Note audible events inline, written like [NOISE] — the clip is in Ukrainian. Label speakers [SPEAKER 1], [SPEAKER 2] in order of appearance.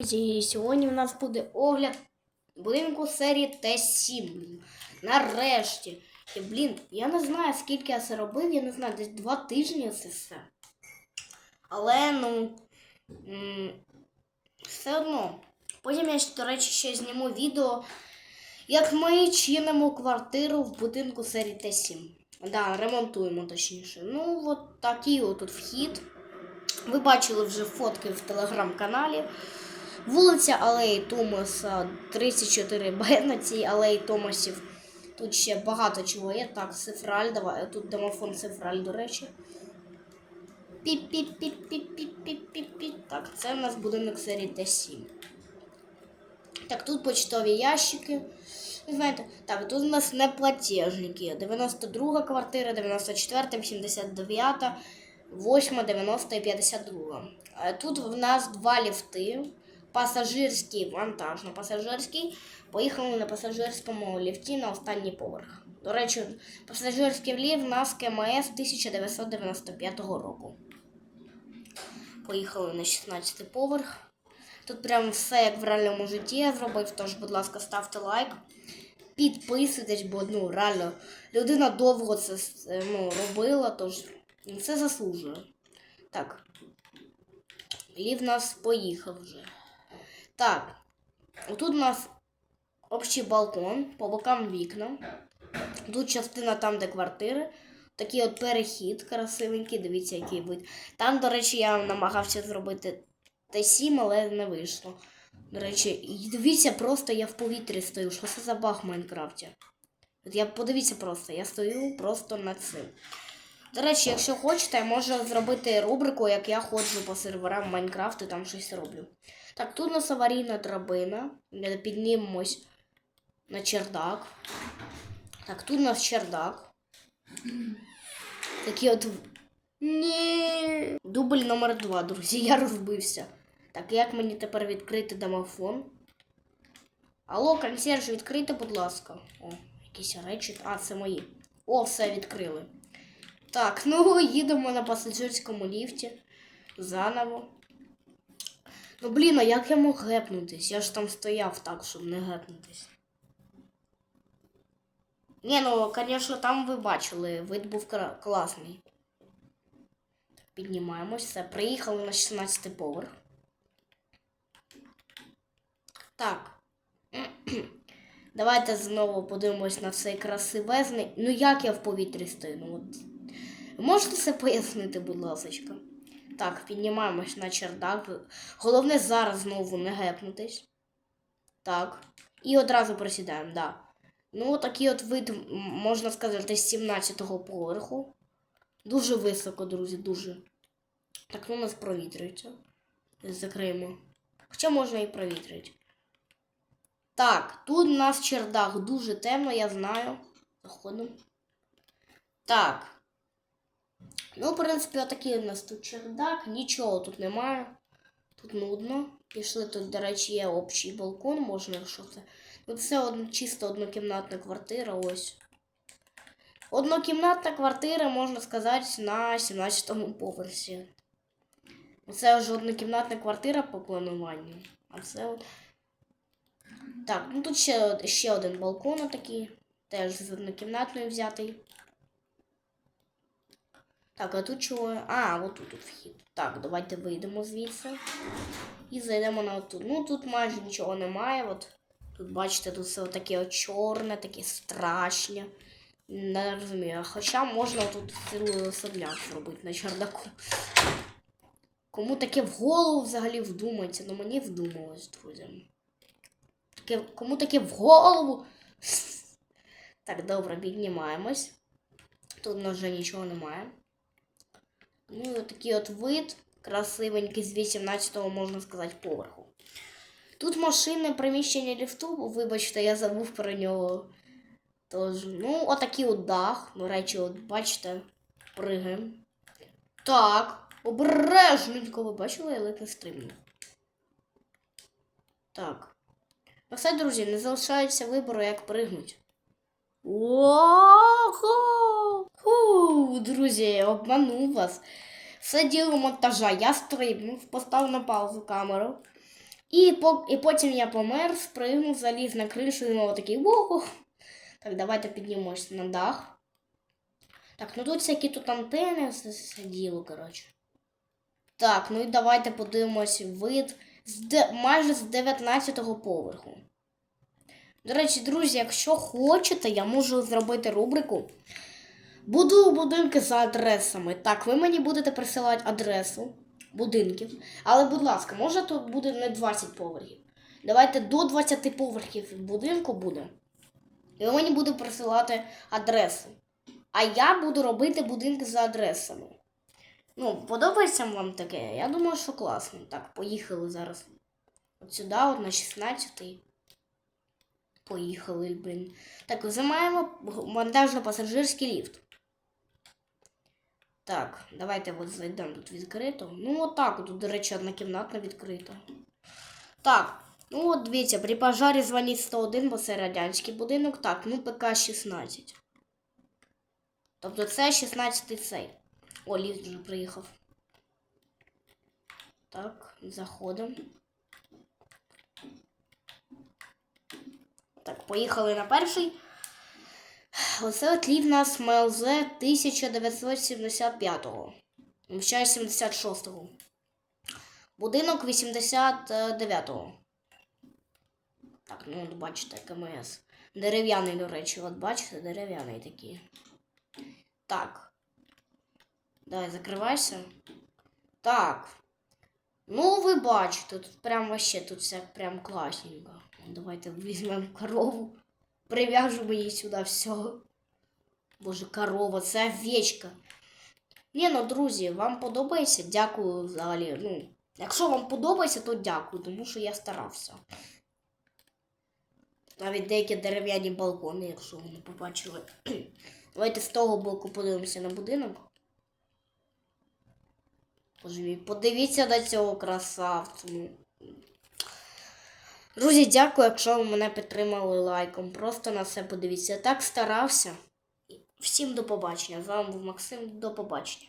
[SPEAKER 1] Друзі, сьогодні у нас буде огляд будинку серії Т7. Нарешті. І, блін, я не знаю, скільки я це робив, я не знаю, десь два тижні це все. Але, ну, все одно. Потім я, до речі, ще зніму відео, як ми чинимо квартиру в будинку серії Т7. Да, ремонтуємо точніше. Ну, от такий от тут вхід. Ви бачили вже фотки в телеграм-каналі. Вулиця Алеї Томаса 34Б на цій алеї Томасів. Тут ще багато чого є. Так, цифраль, давай. Тут домофон цифраль, до речі. Піп-піп-піп-піп-піп-піп-піп. Так, це у нас будинок серії Т7. Так, тут почтові ящики. Ви знаєте, так, тут у нас неплатежники. 92 квартира, 94, 79, 8, 90 і 52. Е, Тут в нас два ліфти. Пасажирський, вантажно-пасажирський. Поїхали на пасажирському ліфті на останній поверх. До речі, пасажирський у нас КМС 1995 року. Поїхали на 16 поверх. Тут прям все як в реальному житті я зробив, тож, будь ласка, ставте лайк. Підписуйтесь, бо ну, реально людина довго це ну, робила, тож це заслужує. Так. Лів нас поїхав вже. Так. Отут у нас общий балкон, по бокам вікна. Тут частина там, де квартири. Такий от перехід красивенький, дивіться, який вид. Там, до речі, я намагався зробити Т7, але не вийшло. До речі, і дивіться, просто я в повітрі стою. Що це за баг в Майнкрафті? От я подивіться просто, я стою просто над цим. До речі, якщо хочете, я можу зробити рубрику, як я ходжу по серверам Майнкрафту, там щось роблю. Так, тут у нас аварійна драбина. Піднімемось на чердак. Так, тут у нас чердак. Такі от. Ні. Дубль номер два, друзі, [LAUGHS] я розбився. Так, як мені тепер відкрити домофон? Алло, консьерж, відкрийте, будь ласка. О, якісь речі. А, це мої. О, все відкрили. Так, [LAUGHS] ну їдемо на пасажирському ліфті. Заново. Ну, блін, а як я мог гепнутись? Я ж там стояв так, щоб не гепнутись. Ні, ну, звісно, там ви бачили, вид був класний. Піднімаємось, все, приїхали на 16 поверх. Так. [CLEARS THROAT] Давайте знову подивимось на цей красивезний. Ну як я в повітрі стою? Ну, от. Можете це пояснити, будь ласка? Так, піднімаємось на чердак. Головне зараз знову не гепнутись. Так. І одразу присідаємо, да. Ну, такий от вид, можна сказати, з 17-го поверху. Дуже високо, друзі, дуже. Так, ну у нас провітрюється. Закриємо. Хоча можна і провітрити. Так, тут у нас чердак дуже темно, я знаю. Заходимо. Так. Ну, в принципі, отакий у нас тут чердак, нічого тут немає. Тут нудно. Пішли тут, до речі, є общий балкон, можна, якщо це. Ну, це од... чисто однокімнатна квартира, ось. Однокімнатна квартира, можна сказати, на 17-му поверсі. Це вже однокімнатна квартира по плануванню. А це от. Так, ну тут ще, ще один балкон такий. Теж з однокімнатною взятий. Так, а тут чого? А, от тут, вхід. Так, давайте вийдемо звідси. І зайдемо на отут. Ну тут майже нічого немає. От тут, бачите, тут все таке чорне, таке страшне. Не розумію. Хоча можна тут цілий особняк зробити на чердаку. Кому таке в голову взагалі вдумається? Ну мені вдумалось, друзі. Таке, кому таке в голову? Так, добре, піднімаємось. Тут у нас вже нічого немає. Ну, і такий от вид красивенький з 18-го, можна сказати, поверху. Тут машинне приміщення ліфту, вибачте, я забув про нього. Тож, ну, отакий от дах. До речі, от бачите, пригаємо. Так, обережненько, ви бачили, я ледь. Так. Ну все, друзі, не залишається вибору, як пригнуть. Ого! Фу, друзі, я обманув вас. Все діло монтажа. Я стрибнув, поставив на паузу камеру. І, по, і потім я помер, спригнув, заліз на кришу і знову такий вуху. Так, давайте піднімемось на дах. Так, ну тут всякі тут антени, все, все діло, коротше. Так, ну і давайте подивимось вид з майже з 19-го поверху. До речі, друзі, якщо хочете, я можу зробити рубрику. Буду будинки за адресами. Так, ви мені будете присилати адресу будинків. Але, будь ласка, може тут буде не 20 поверхів. Давайте до 20 поверхів будинку буде. І ви мені будете присилати адресу. А я буду робити будинки за адресами. Ну, подобається вам таке? Я думаю, що класно. Так, поїхали зараз. От сюди, от на 16-й. Поїхали, блін. Так, займаємо вантажно-пасажирський ліфт. Так, давайте от зайдемо тут відкрито. Ну, отак, тут, до речі, однокімнатна відкрита. Так, ну от дивіться, при пожарі дзвоніть 101, бо це радянський будинок. Так, ну ПК 16. Тобто це 16 цей. О, ліфт вже приїхав. Так, заходимо. Так, поїхали на перший. Оце от лів нас МЛЗ 1975-го. Ще 76-го. Будинок 89-го. Так, ну от бачите, КМС. Дерев'яний, до речі, от бачите, дерев'яний такий. Так. Давай, закривайся. Так. Ну, ви бачите, тут прям вообще тут все прям класненько. Давайте візьмемо корову. Прив'яжемо її сюди все. Боже, корова, це овечка. Ні, ну, друзі, вам подобається? Дякую взагалі. Ну, якщо вам подобається, то дякую, тому що я старався. Навіть деякі дерев'яні балкони, якщо ви не побачили. [CLEARS THROAT] Давайте з того боку подивимося на будинок. Боже подивіться на цього красавцю. Друзі, дякую, якщо ви мене підтримали лайком. Просто на все подивіться. Я так старався. Всім до побачення. З вами був Максим. До побачення.